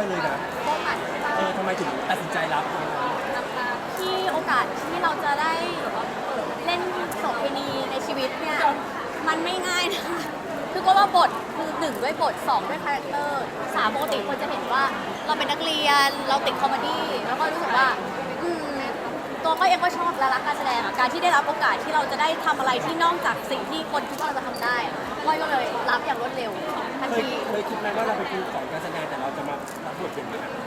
อยเลยนะโอกาสที่เออทำไมถึงตัดสินใจรับที่โอกาสที่เราจะได้เล่นโสเภณีในชีวิตเนี่ยมันไม่ง่ายนะคะคือก็ว่าบทคือหนึ่งด้วยบทสองด้วยคาแรคเตอร์สามปกติคนจะเห็นว่าเราเป็นนักเรียนเราติดคอมเมดี้แล้วก็รู้สึกว่าอืมตัวก็เองก็ชอบและรักการแสดงอะการที่ได้รับโอกาสที่เราจะได้ทำอะไรที่นอกจากสิ่งที่คนคิดว่าเราจะทำได้อะ ก้อยก็เลยรับอย่างรวดเร็วทันเคยที เคยคิดไหมว่าเราเป็นครูสอนการแสดงแต่เราจะมารับบทเป็นอย่างนี้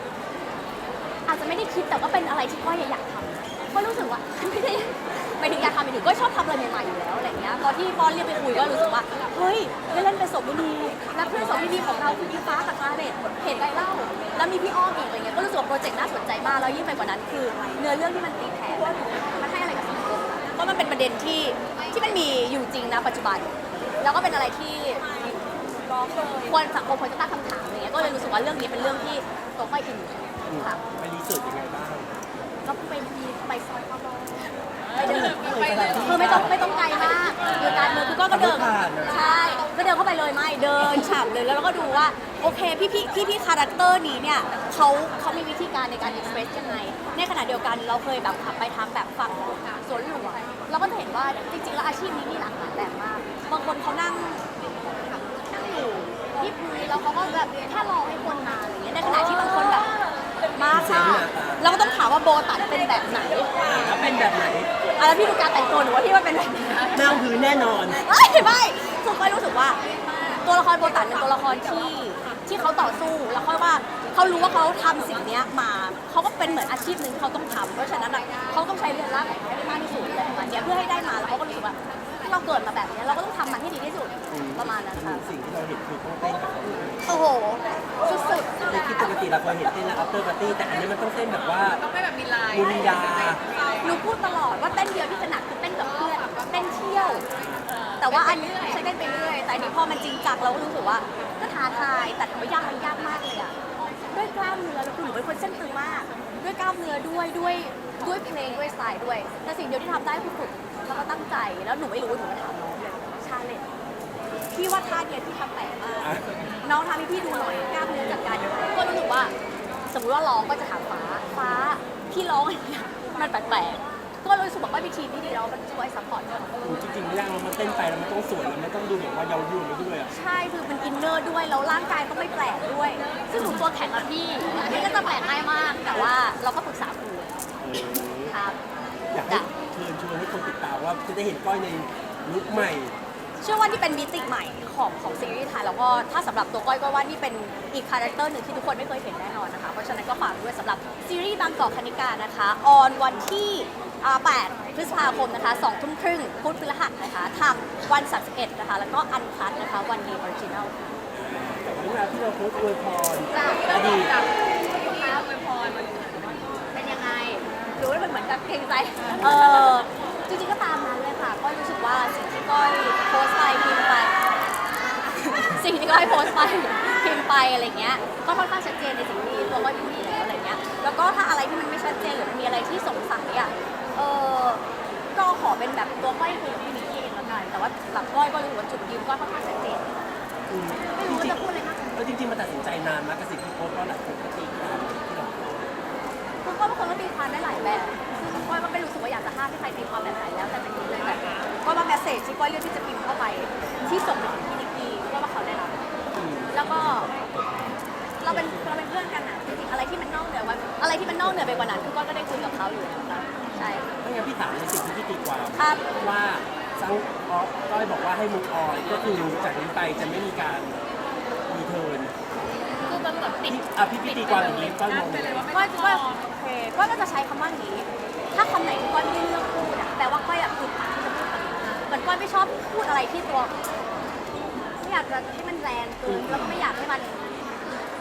อาจจะไม่ได้คิดแต่ก็เป็นอะไรที่ก้อยอยากทำก็รู้สึกว่า ไม่ได้ไม่ถึงอยากทำไปถึงก็ชอบทำอะไรใหม่ๆอยู่แล้วอะไรเงี้ยพอที่ปอนเรียกไปคุยก็รู้สึกว่าเฮ้ยได้เล่นเป็นสมดีและเพื่อนสมดีของเราคือพี่ฟ้ากับคาเรตเห็นไรเล่า แล้วมีพี่อ้อมอีกอะไรเงี้ยก็รู้สึกว่าโปรเจกต์น่าสนใจมากแล้วยิ่งไปกว่านั้นคือ เนื้อเรื่องที่มันตีแผ่มันให้อะไรกับสังคมเพราะมันเป็นประเด็นที่ที่มันมีอยู่จริงนะปัจจุบัน แล้วก็เป็นอะไรที่ควรสังคมควรจะตั้งคำถามอะไรเงี้ยก็เลยรู้สึกว่าเรื่องนี้เป็นเรื่องที่ตัวก้อยอินค่ะ ไปรีเสิร์ชยังไงบ้าง ก็ไปมีไปซอยข้าวโพดไปเดิน คือไม่ต้องไม่ต้องไกลมากอยู่การเมืองคือก็ก็เดินใช่ก็เดินเข้าไปเลยไม่เดินฉ่ำเลยแล้วเราก็ดูว่าโอเคพี่พี่พี่พี่คาแรคเตอร์นี้เนี่ยเขาเขามีวิธีการในการเอ็กเพรสยังไงในขณะเดียวกันเราเคยแบบขับไปทางแบบฝั่งสวนหลวงเราก็จะเห็นว่าจริงๆแล้วอาชีพนี้มีหลากหลายแบบมากบางคนเขานั่งนั่งอยู่ที่พื้นแล้วเขาก็แบบแค่รอให้คนมาอะไรอย่างเงี้ยในขณะที่บางคนแบบ มาค่ะเราก็ต้องถามว่าโบตัดเป็นแบบไหนแล้วเป็นแบบไหนอะไรพี่ดูการแต่งตัวหนูว่าพี่ว่าเป็นแบบไหนนั่งพื้นแน่นอนไม่ไม่คือค่อยรู้สึกว่า ตัวละครโบตันเป็นตัวละครที่ที่เขาต่อสู้แล้วค่อยว่าเขารู้ว่าเขาทำสิ่งเนี้ยมาเขาก็เป็นเหมือนอาชีพหนึ่งที่เขาต้องทำเพราะฉะนั้นอะเขาต้องใช้เรียนร่างของเขาให้ได้มากที่สุดอะไรประมาณเนี้ยเพื่อให้ได้มาแล้วเขาก็รู้สึกว่าถ้า เราเกิดมาแบบเนี้ยเราก็ต้องทำมันให้ดีที่สุดประมาณนั้นค่ะสิ่งที่เราเห็นคือต้องเต้นกับเขาโอ้โหสุดในคลิปปกติเราเคยเห็นเต้นแล้ว after party แต่อันนี้มันต้องเต้นแบบว่าต้องไม่แบบมีลายมีลีลาๆหนูพูดตลอดว่าเต้นเดียวที่ถนัดคือเต้นกับเพื่อนเต้นเที่ยว แต่ว่าอันนี้ใช้เต้นไปเรื่อยแต่อันนี้พอมันจริงจังเราก็รู้สึกว่าก็ท้าทายแต่ถามว่ายากมันยากมากเลยอะด้วยกล้ามเนื้อแล้วคือหนูเป็นคนเส้นตึงมาก ด้วยกล้ามเนื้อด้วยด้วย ด้วยเพลงด้วยสไตล์ด้วย แต่สิ่งเดียวที่ทำได้คือฝึกแล้วก็ตั้งใจ แล้วหนูไม่รู้หนูก็ถามน้องเลยชาเลนจ์พี่ว่าท่าเนี่ยพี่ทำแปลกมาก น้องทำให้พี่ดูหน่อยกล้ามเนื้อจัดการยังไงก็รู้สึกว่า สมมติว่าร้องก็จะถามฟ้า ฟ้า พี่ร้องอันเนี้ยมันแปลกๆ ก็รู้สึกว่าไม่เป็นทีมที่ดีแล้วมันช่วยซัพพอร์ตกันจริงๆไม่ยากเรามันเต้นไปแล้วมันต้องสวยแล้วมันต้องดูแบบว่าเยาว์ยุ่นไปด้วยอะใช่ คือมันอินเนอร์ด้วย แล้วร่างกายก็ไม่แปลกด้วย ซึ่งหนูตัวแข็งอะพี่พี่ก็จะแปลกง่ายมาก แต่ว่าเราก็ปรึกษาครูเออ ครับ อยากให้เชิญชวนให้คนติดตามว่าจะได้เห็นก้อยในลุคใหม่ เชื่อว่านี่เป็นมิติใหม่ของของซีรีส์ไทยแล้วก็ถ้าสำหรับตัวก้อยก็ว่านี่เป็นอีกคาแรคเตอร์หนึ่งที่ทุกคนไม่เคยเห็นแน่นอนนะคะ เพราะฉะนั้นก็ฝากด้วยสำหรับซีรีส์บางกอกคณิกานะคะออนวันที่อ่า8พฤษภาคมนะคะ2ทุ่มครึ่งพุธพฤหัสนะคะทางวัน31นะคะ แล้วก็อันคัดนะคะวันดีออริจินัลแต่ว่าเวลาที่เราโพสต์อวยพรจ้ะอดีตที่อวยพรมันเป็นยังไงห รือว่ามันเหมือนกับเกรงใจเออจริงๆก็ตามนั้นเลยค่ะก็รู้สึกว่าสิ่งที่ก้อยโพสต์ไปพิมพ์ไป สิ่งที่ก้อยโพสต์ไปพิมพ์ไปอะไรเงี้ยก็ค่อนข้างชัดเจนในสิ่งที่ตัวก้อยพูดอยู่แล้วอะไรเงี้ยแล้วก็ถ้าอะไรที่มันไม่ชัดเจนหรือมันมีอะไรที่สงสัยอะเออก็ขอเป็นแบบตัวก้อยคุยกับพี่นิกกี้เองละกันแต่ว่าหลักก้อยก็รู้สึกว่าจุดยืนก้อยค่อนข้างชัดเจน อืมไม่รู้ว่าจะพูดอะไรมากกว่านี้ แล้วจริงๆมันตัดสินใจนานมากกับสิ่งที่โพสต์เพราะหลายคนก็ตีความที่เราโพสต์ คือ ก้อยเป็นคนก็ตีความได้หลายแบบซึ่งก้อยก็ไม่รู้สึกว่าอยากจะห้ามให้ใครตีความแบบไหนแล้วแต่จริงๆเลยแต่ก้อยว่าแมสเซจที่ก้อยเลือกที่จะพิมพ์เข้าไป ที่ส่งไปถึงพี่นิกกี้ก้อยว่าเขาได้รับอืมแล้วก็ เราเป็นเราเป็นเพื่อนกันอะจริงๆอะไรที่มันนอกเหนือว่าอะไรที่มันนอกเหนือไปกว่านั้นคือก้อยก็ได้คุยกับเขาอยู่แล้วใช่ไม่งั้นพี่ถามในสิ่งที่พี่ตีความครับว่าซังออฟก้อยบอกว่าให้มุกออยก็คือจากนี้ไปจะไม่มีการรีเทิร์นคือมันแบบ ติดอะพี่พี่ตีความอย่างนี้ก้อยมองไปยังเลไงยว่าไม่ก้อยต้องก้อยรอโอเคก้อยก็จะใช้คำว่าอย่างนี้ ถ้าคำไหนที่ก้อยไม่ได้เลือกพูดอะแปลว่าก้อยอะคือปากที่จะพูดคำนี้เหมือนก้อยไม่ชอบพูดอะไรที่ตัวไม่อยากจะให้มันแรงเกินแล้วก็ไม่อยากให้มัน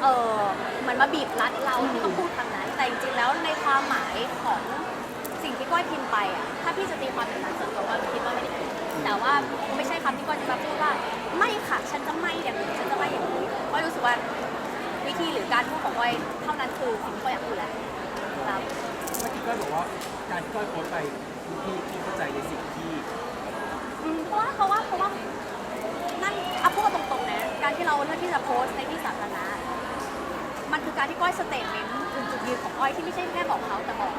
เออเหมือนมาบีบรัดเราที่ต้องพูดคำนั้น แต่จริงๆแล้วในความหมายของสิ่งที่ก้อยพิมพ์ไปอะถ้าพี่จะตีความเป็นหนังส่วนตัวก้อยคิดว่าไม่ได้ผิดแต่ว่าไม่ใช่คำที่ก้อยจะมาพูดว่า ไม่ค่ะฉันจะไม่อย่างนี้ฉันจะไม่อย่างนี้ก้อยรู้สึกว่า วิธีหรือการพูดของก้อยเท่านั้นคือสิ่งที่ก้อยอยากพูดแหละครับเมื่อกี้ก้อยบอกว่าการที่ก้อยโพสต์ไปพี่พี่เข้าใจในสิ่งที่อืมเพราะว่าเพราะว่าเพราะว่านั่นเอาพูดกันตรงๆนะการที่เราเลือกที่จะโพสต์ในที่สาธารณะมันคือการที่ก้อยสเตทเมนต์ถึงจุดยืนของก้อยที่ไม่ใช่แค่บอกเขาแต่บอก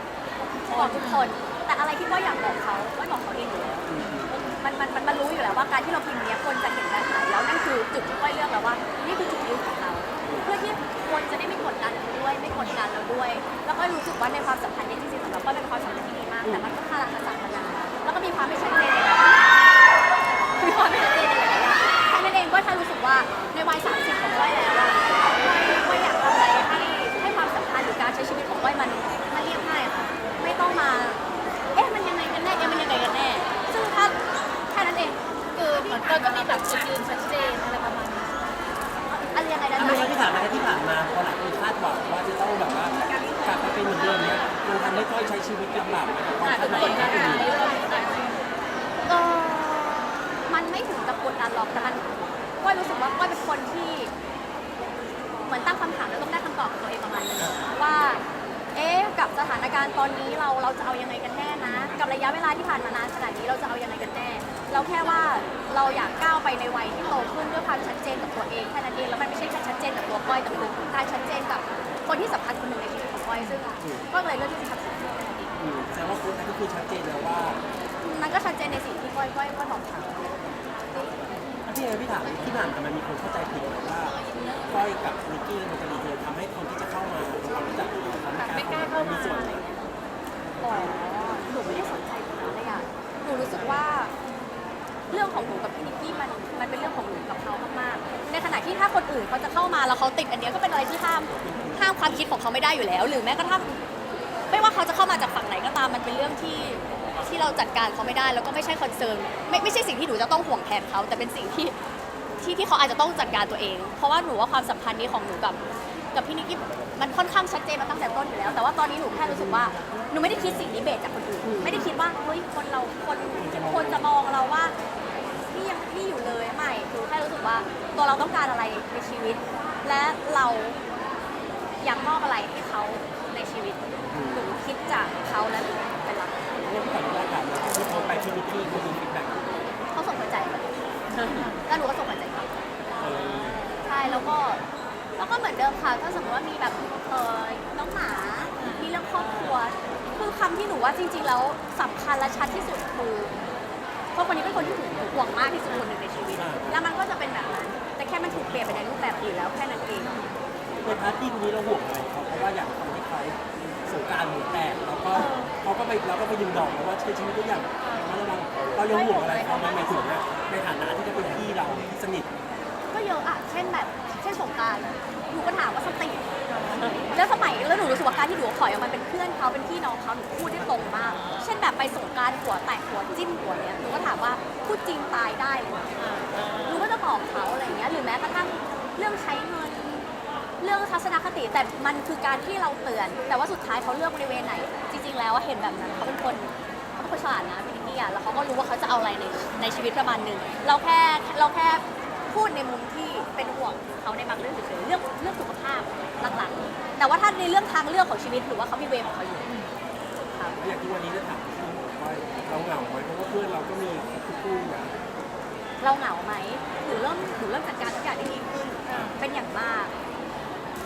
บอกทุกคน แต่อะไรที่ก้อยอยากบอกเขาก้อยบอกเขาเองอยู่แล้วมันมันมันมันรู้อยู่แล้วว่าการที่เราพิมพ์เนี้ย กับสถานการณ์ตอนนี้เราเราจะเอายังไงกันแน่นะ กับระยะเวลาที่ผ่านมานานขนาดนี้เราจะเอายังไงกันแน่ เราแค่ว่าเราอยากก้าวไปในวัยที่โตขึ้นด้วยความชัดเจนกับตัวเองแค่นั้นเองแล้วมันไม่ใช่แค่ชัดเจนกับตัวก้อยแต่มันคือการชัดเจนกับคนที่สำคัญคนหนึ่งในชีวิตของก้อยซึ่งก็เลยเลือกที่จะทำสิ่งนี้แค่นั้นเองอืมแสดงว่าคุณนั่นก็คือชัดเจนแล้วว่ามันก็ชัดเจนในสิ่งที่ก้อยก้อยก้อยบอกเขาถ้าพี่เอ๋พี่ถามที่ผ่านมามันมีคนเข้าใจผิดว่าก้อยกับนิกกี้มันจะดีเทลทำให้คนที่จะเข้ามาทำความรู้จักเขาไม่กล้าเข้ามีส่วนไหน ถ้าคนอื่นเขาจะเข้ามาแล้วเขาติดอันเนี้ยก็เป็นอะไรที่ห้ามห้ามความคิดของเขาไม่ได้อยู่แล้ว หรือแม้กระทั่งไม่ว่าเขาจะเข้ามาจากฝั่งไหนก็ตามมันเป็นเรื่องที่ที่เราจัดการเขาไม่ได้ แล้วก็ไม่ใช่คอนเซิร์นไม่ไม่ใช่สิ่งที่หนูจะต้องห่วงแทนเขาแต่เป็นสิ่งที่ที่ที่เขาอาจจะต้องจัดการตัวเอง เพราะว่าหนูว่าความสัมพันธ์นี้ของหนูกับกับพี่นิกกี้มันค่อนข้างชัดเจนมาตั้งแต่ต้นอยู่แล้ว แต่ว่าตอนนี้หนูแค่รู้สึกว่าหนูไม่ได้คิดสิ่งนี้เบสจากคนอื่น ไม่ได้คิดว่าเฮ้ยคนเราคนคนจะมองเราว่า นี่ยังนี่อยู่เลยไม่หนูแค่รู้สึกว่าตัวเราต้องการอะไรในชีวิต และเราอยากมอบอะไรให้เขาในชีวิตหนูคิดจากเขาและหนูเป็นหลักเรื่องขออนุญาตถามนะที่เขาไปที่นิกกี้เขามีฟีดแบ็กเขาส่งหัวใจมาแล้วหนูก็ส่งหัวใจกลับเออใช่แล้วก็แล้วก็เหมือนเดิมค่ะ ถ้าสมมติว่ามีแบบเออน้องหมา มีเรื่องครอบครัว คือคำที่หนูว่าจริง ๆ แล้วสำคัญและชัดที่สุดคือ เพราะคนนี้เป็นคนที่ถูกห่วงมากที่สุดคนหนึ่งในชีวิต แล้วมันก็จะเป็นแบบนั้น แต่แค่มันถูกเปลี่ยนไปในรูปแบบอื่นแล้วแค่นั้นเอง ในพาร์ทที่คนนี้เราห่วงอะไรเขาเพราะว่าอยากทำให้เขาสงกรารหัวแตกแล้วก็เขาก็ไปเราก็ไปดึงดอกเพราะว่าใช้ชีวิตทุกอย่างระวังเรายังห่วงอะไรเขาไหมหมายถึงนะในฐานะที่จะเป็นพี่เราที่สนิท ก็เยอะอะเช่นแบบ เช่นสงกรารหนูก็ถามว่าสติ แล้วสมัยแล้วหนูรู้สึกว่าการที่หนูถอยออกมาเป็นเพื่อนเขาเป็นพี่น้องเขาหนูพูดได้ตรงมาก เช่นแบบไปสงการหัวแตกหัวจิ้มหัวเนี้ยหนูก็ถามว่าพูดจริงตายได้เลยนะหนูก็จะบอกเขาอะไรอย่างเงี้ยหรือแม้กระทั่งเรื่องใช้เงินเรื่องทัศนคติแต่มันคือการที่เราเตือน แต่ว่าสุดท้ายเขาเลือกบริเวณไหน จริง ๆ แล้วอะเห็นแบบนั้นเขาเป็นคนเขาเป็นคนฉลาดนะพี่นิกกี้อะแล้วเขาก็รู้ว่าเขาจะเอาอะไรในในชีวิตประมาณหนึ่งเราแค่เราแค่พูดในมุมที่ เป็นห่วงเขาในบางเรื่องเฉยๆเรื่องเรื่องสุขภาพหลักๆ แต่ว่าถ้าในเรื่องทางเลือกของชีวิตหรือว่าเขามีเวของเขาอยู่ครับอย่างที่วันนี้ได้ถามพี่ว่าเราเหงาไหมเพราะว่าเพื่อนเราก็มีทุกคู่นะเราเหงาไหมหนูเริ่มหนูเริ่มจัดการทุกอย่างได้ดีขึ้นเป็นอย่างมาก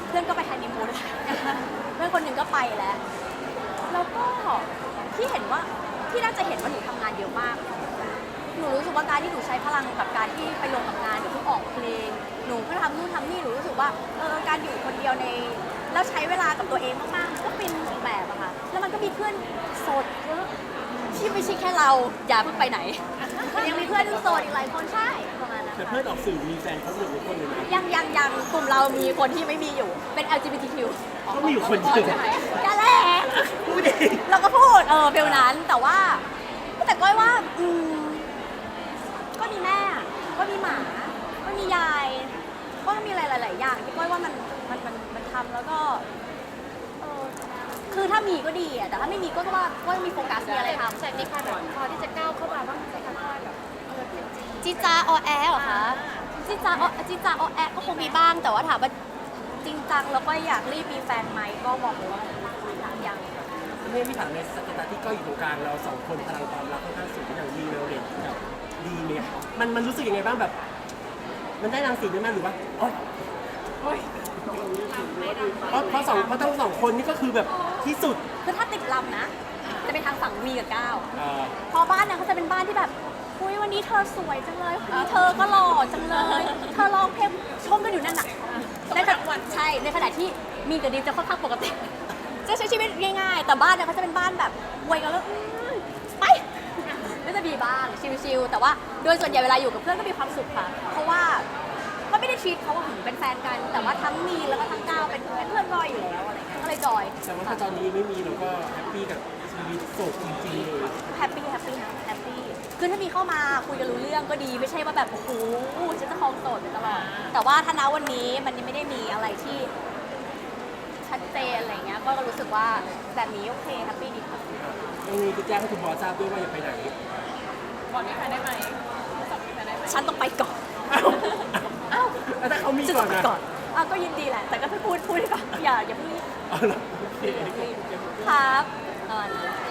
เพื่อนก็ไปฮันนีมูนเพื่อนคนหนึ่งก็ไปแล้วแล้วก็ที่เห็นว่าที่น่าจะเห็นว่าหนูทำงานเยอะมาก หนูรู้สึกว่าการที่หนูใช้พลังกับการที่ไปลงกับงานหนูเพิ่งออกเพลง หนูเพิ่งทำนู่นทำนี่หนูรู้สึกว่าเออการอยู่คนเดียวในแล้วใช้เวลากับตัวเองมากๆมันก็เป็นอีกแบบอะค่ะแล้วมันก็มีเพื่อนโสดเยอะที่ไม่ใช่แค่เราอย่าเพิ่งไปไหนมันยังมีเพื่อนโสดอีกหลายคนใช่ประมาณนั้นแต่ค่ะเพื่อนออกสื่อมีแฟนเขาหนึ่งคนเลยนะยังยังยังกลุ่มเรามีคนที่ไม่มีอยู่เป็น LGBTQ ก็มีอยู่คนเดียวใช่ไหมก็แหละพูดเองเราก็พูดเออฟิลนั้นแต่ว่า ก็มีหมา ก็มียายก็มีอะไรหลาย ๆ อย่างที่ก้อยว่ามันมันมันมันทำแล้วก็เออคือถ้ามีก็ดีอะแต่ถ้าไม่มีก็ว่าก็มีโฟกัสมีอะไรทำแต่มีความแบบพอที่จะก้าวเข้ามาบ้างไหมคะว่าแบบเออเป็นจริงจีจาออแอเหรอคะจีจาออจีจาออแอก็คงมีบ้างแต่ว่าถามว่าจริงจังแล้วก็อยากรีบมีแฟนไหมก็บอกเลยว่ายังไม่พี่ถามในสเตตัสที่ก็อยู่ตรงกลางเราสองคนพลังความรักค่อนข้างสูงอย่างดีเร็วเด่นกับ ดีเนี่ยมันมันรู้สึกยังไงบ้างแบบ มันได้รังสีไหมหรือว่าโอ๊ยโอ้ยเพราะเพราะสองเพราะทั้งสองคนนี่ก็คือแบบที่สุดคือถ้าติดลำนะ จะเป็นทางฝั่งวีกับก้าวเอ่อพอบ้านเนี่ยเขาจะเป็นบ้านที่แบบอุ้ยวันนี้เธอสวยจังเลยวันนี้เธอก็หล่อจังเลย เธอร้องเพลงชมกันอยู่นั่นน่ะในขณะใช่ในขณะที่มีกับดิมจะค่อนข้างปกติ จะใช้ชีวิตง่ายๆ แต่บ้านเนี่ยเขาจะเป็นบ้านแบบอวยกันแล้วอืมไป ก็จะมีบ้างชิลๆแต่ว่าโดยส่วนใหญ่เวลาอยู่กับเพื่อนก็มีความสุขค่ะ เพราะว่าก็ไม่ได้ชีตเขาว่าเหมือนเป็นแฟนกัน แต่ว่าทั้งมีแล้วก็ทั้งก้าวเป็นเป็นเพื่อนรอยอยู่แล้วอะไรเงี้ยก็เลยจอยแต่ว่าถ้าตอนนี้ไม่มีเราก็แฮปปี้กับชีวิตโสดจริงๆเลยแฮปปี้แฮปปี้นะแฮปปี้คือถ้ามีเข้ามาคุยกันรู้เรื่องก็ดีไม่ใช่ว่าแบบโอ้โหฉันจะครองโสดไปตลอดแต่ว่าถ้าณวันนี้มันยังไม่ได้มีอะไรที่ ชัดเจนอะไรเงี้ยก็รู้สึกว่าแบบนี้โอเคแฮปปี้ดีค่ะต้องมีไปแจ้งให้คุณบอสทราบด้วยว่าอย่าไปไหนบอกมีแฟนได้ไหมสอบมีแฟนได้ไหมฉันต้องไปก่อนอ้าวอ้าวแล้วถ้าเขามีฉันก่ต้ออนงไปนะก่อนอะก็ยินดีแหละ แต่ก็ไม่พูดพูดดีกว่อนอย่าอย่าเพิ่งรีบอ๋อเหรอโอเค ครับประมาณนั้น